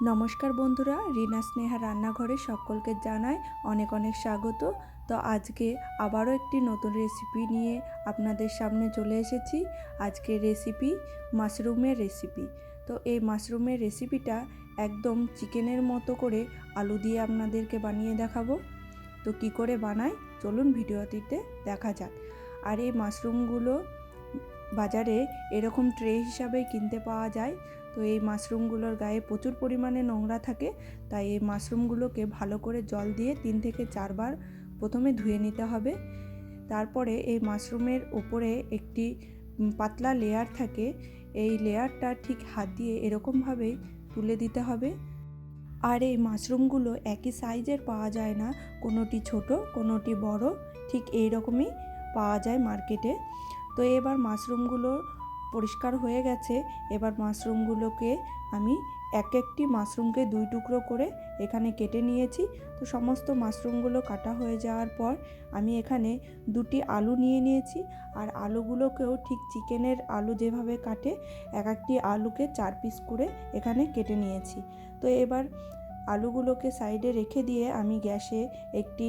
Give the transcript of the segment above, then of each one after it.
নমস্কার বন্ধুরা, রিনা স্নেহা রান্নাঘরে সকলকে জানাই অনেক অনেক স্বাগত। তো আজকে আবারও একটি নতুন রেসিপি নিয়ে আপনাদের সামনে চলে এসেছি। আজকে রেসিপি মাশরুমের রেসিপি তো এই মাশরুমের রেসিপিটা একদম চিকেনের মতো করে আলু দিয়ে আপনাদেরকে বানিয়ে দেখাবো। তো কি করে বানাই? চলুন ভিডিওটিতে দেখা যাক। আর এই মাশরুমগুলো বাজারে এরকম ট্রে হিসাবে কিনতে পাওয়া যায়। তো এই মাশরুমগুলোর গায়ে প্রচুর পরিমাণে নোংরা থাকে, তাই এই মাশরুমগুলোকে ভালো করে জল দিয়ে তিন থেকে চারবার প্রথমে ধুয়ে নিতে হবে। তারপরে এই মাশরুমের ওপরে একটি পাতলা লেয়ার থাকে, এই লেয়ারটা ঠিক হাত দিয়ে এরকমভাবেই তুলে দিতে হবে। আর এই মাশরুমগুলো একই সাইজের পাওয়া যায় না, কোনোটি ছোট, কোনোটি বড়, ঠিক এই রকমই পাওয়া যায় মার্কেটে। তো এবার মাশরুমগুলো পরিষ্কার হয়ে গেছে, এবার মাশরুমগুলোকে আমি এক একটি মাশরুমকে দুই টুকরো করে এখানে কেটে নিয়েছি। তো সমস্ত মাশরুমগুলো কাটা হয়ে যাওয়ার পর আমি এখানে দুটি আলু নিয়ে নিয়েছি। আর আলুগুলোকেও ঠিক চিকেনের আলু যেভাবে কাটে, এক একটি আলুকে চার পিস করে এখানে কেটে নিয়েছি। তো এবার আলুগুলোকে সাইডে রেখে দিয়ে আমি গ্যাসে একটি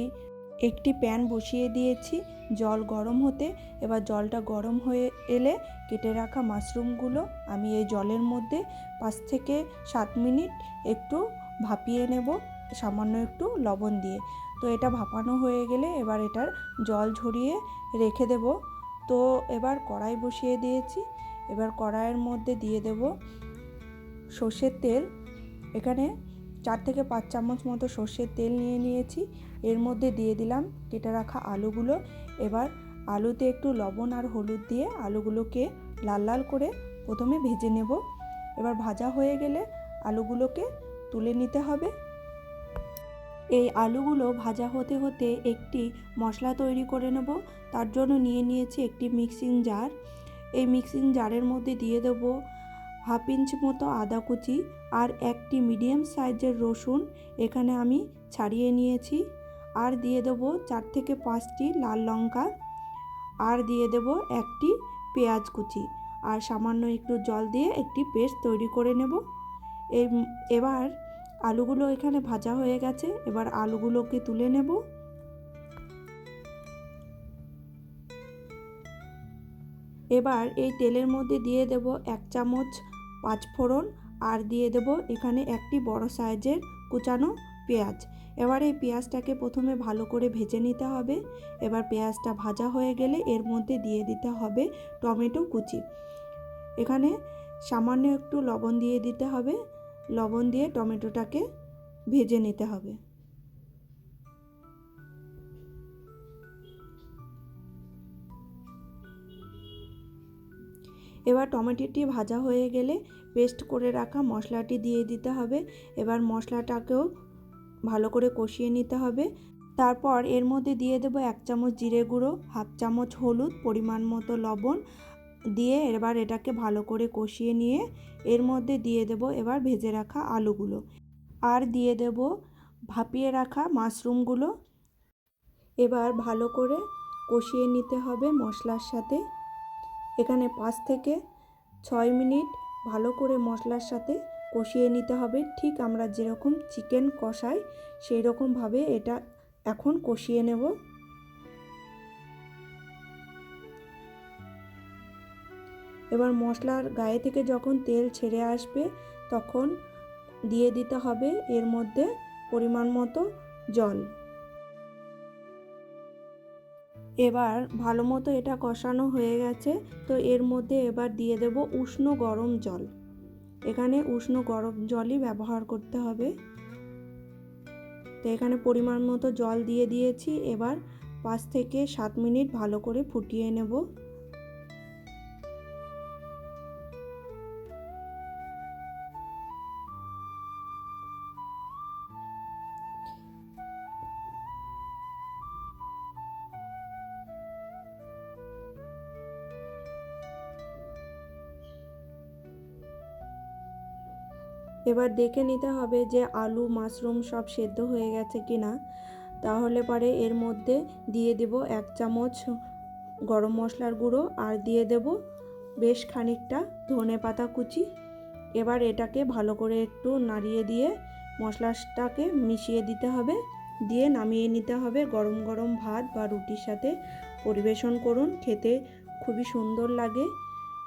একটি প্যান বসিয়ে দিয়েছি। জল গরম হতে, এবার জলটা গরম হয়ে এলে কেটে রাখা মাশরুমগুলো আমি এই জলের মধ্যে পাঁচ থেকে সাত মিনিট একটু ভাপিয়ে নেব, সামান্য একটু লবণ দিয়ে। তো এটা ভাপানো হয়ে গেলে এবার এটার জল ঝরিয়ে রেখে দেব। তো এবার কড়াই বসিয়ে দিয়েছি। এবার কড়াইয়ের মধ্যে দিয়ে দেব সর্ষের তেল। এখানে চার থেকে পাঁচ চামচ মতো সর্ষের তেল নিয়ে নিয়েছি। এর মধ্যে দিয়ে দিলাম কেটে রাখা আলুগুলো। এবার আলুতে একটু লবণ আর হলুদ দিয়ে আলুগুলোকে লাল লাল করে প্রথমে ভেজে নেব। এবার ভাজা হয়ে গেলে আলুগুলোকে তুলে নিতে হবে। এই আলুগুলো ভাজা হতে হতে একটি মশলা তৈরি করে নেব। তার জন্য নিয়ে নিয়েছি একটি মিক্সিং জার। এই মিক্সিং জারের মধ্যে দিয়ে দেবো হাফ ইঞ্চ মতো আদা কুচি আর একটি মিডিয়াম সাইজের রসুন এখানে আমি ছাড়িয়ে নিয়েছি। আর দিয়ে দেবো চার থেকে পাঁচটি লাল লঙ্কা। আর দিয়ে দেব একটি পেঁয়াজ কুচি। আর সামান্য একটু জল দিয়ে একটি পেস্ট তৈরি করে নেব। এই এবার আলুগুলো এখানে ভাজা হয়ে গেছে। এবার আলুগুলোকে তুলে নেব। এবার এই তেলের মধ্যে দিয়ে দেব এক চামচ পাঁচফোড়ন আর দিয়ে দেব এখানে একটি বড় সাইজের কুচানো পেঁয়াজ। এবার এই পেঁয়াজটাকে প্রথমে ভালো করে ভেজে নিতে হবে। এবার পেঁয়াজটা ভাজা হয়ে গেলে এর মধ্যে দিয়ে দিতে হবে টমেটো কুচি। এখানে সামান্য একটু লবণ দিয়ে দিতে হবে। লবণ দিয়ে টমেটোটাকে ভেজে নিতে হবে। এবার টমেটোটি ভাজা হয়ে গেলে পেস্ট করে রাখা মশলাটি দিয়ে দিতে হবে। এবার মশলাটাকেও ভালো করে কষিয়ে নিতে হবে। তারপর এর মধ্যে দিয়ে দেবো এক চামচ জিরে গুঁড়ো, হাফ চামচ হলুদ, পরিমাণ মতো লবণ দিয়ে এবার এটাকে ভালো করে কষিয়ে নিয়ে এর মধ্যে দিয়ে দেব এবার ভেজে রাখা আলুগুলো। আর দিয়ে দেব ভাপিয়ে রাখা মাশরুমগুলো। এবার ভালো করে কষিয়ে নিতে হবে মশলার সাথে। এখানে পাঁচ থেকে ছয় মিনিট ভালো করে মশলার সাথে কষিয়ে নিতে হবে। ঠিক আমরা যেরকম চিকেন কষাই সেই রকমভাবে এটা এখন কষিয়ে নেব। এবার মশলার গায়ে থেকে যখন তেল ছেড়ে আসবে, তখন দিয়ে দিতে হবে এর মধ্যে পরিমাণ মতো জল। এবার ভালো মতো এটা কষানো হয়ে গেছে, তো এর মধ্যে এবার দিয়ে দেব উষ্ণ গরম জল। এখানে উষ্ণ গরম জলই ব্যবহার করতে হবে। তো এখানে পরিমাণ মতো জল দিয়ে দিয়েছি, এবার পাঁচ থেকে সাত মিনিট ভালো করে ফুটিয়ে নেব। এবার দেখে নিতে হবে যে আলু, মাশরুম সব সেদ্ধ হয়ে গেছে কি না। তাহলে পরে এর মধ্যে দিয়ে দেব এক চামচ গরম মশলার গুঁড়ো আর দিয়ে দেব বেশ খানিকটা ধনে পাতা কুচি। এবার এটাকে ভালো করে একটু নাড়িয়ে দিয়ে মশলাটাকে মিশিয়ে দিতে হবে। দিয়ে নামিয়ে নিতে হবে গরম গরম ভাত বা রুটির সাথে। পরিবেশন করুন, খেতে খুবই সুন্দর লাগে।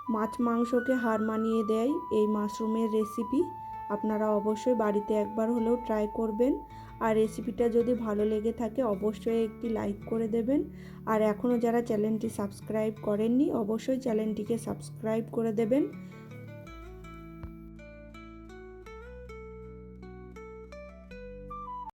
মাছ মাংসকে হার মানিয়ে দেয় এই মাশরুমের রেসিপি আপনারা অবশ্যই বাড়িতে একবার হলেও ট্রাই করবেন। আর রেসিপিটা যদি ভালো লেগে থাকে, অবশ্যই একটি লাইক করে দেবেন। আর এখনও যারা চ্যানেলটি সাবস্ক্রাইব করেননি, অবশ্যই চ্যানেলটিকে সাবস্ক্রাইব করে দেবেন।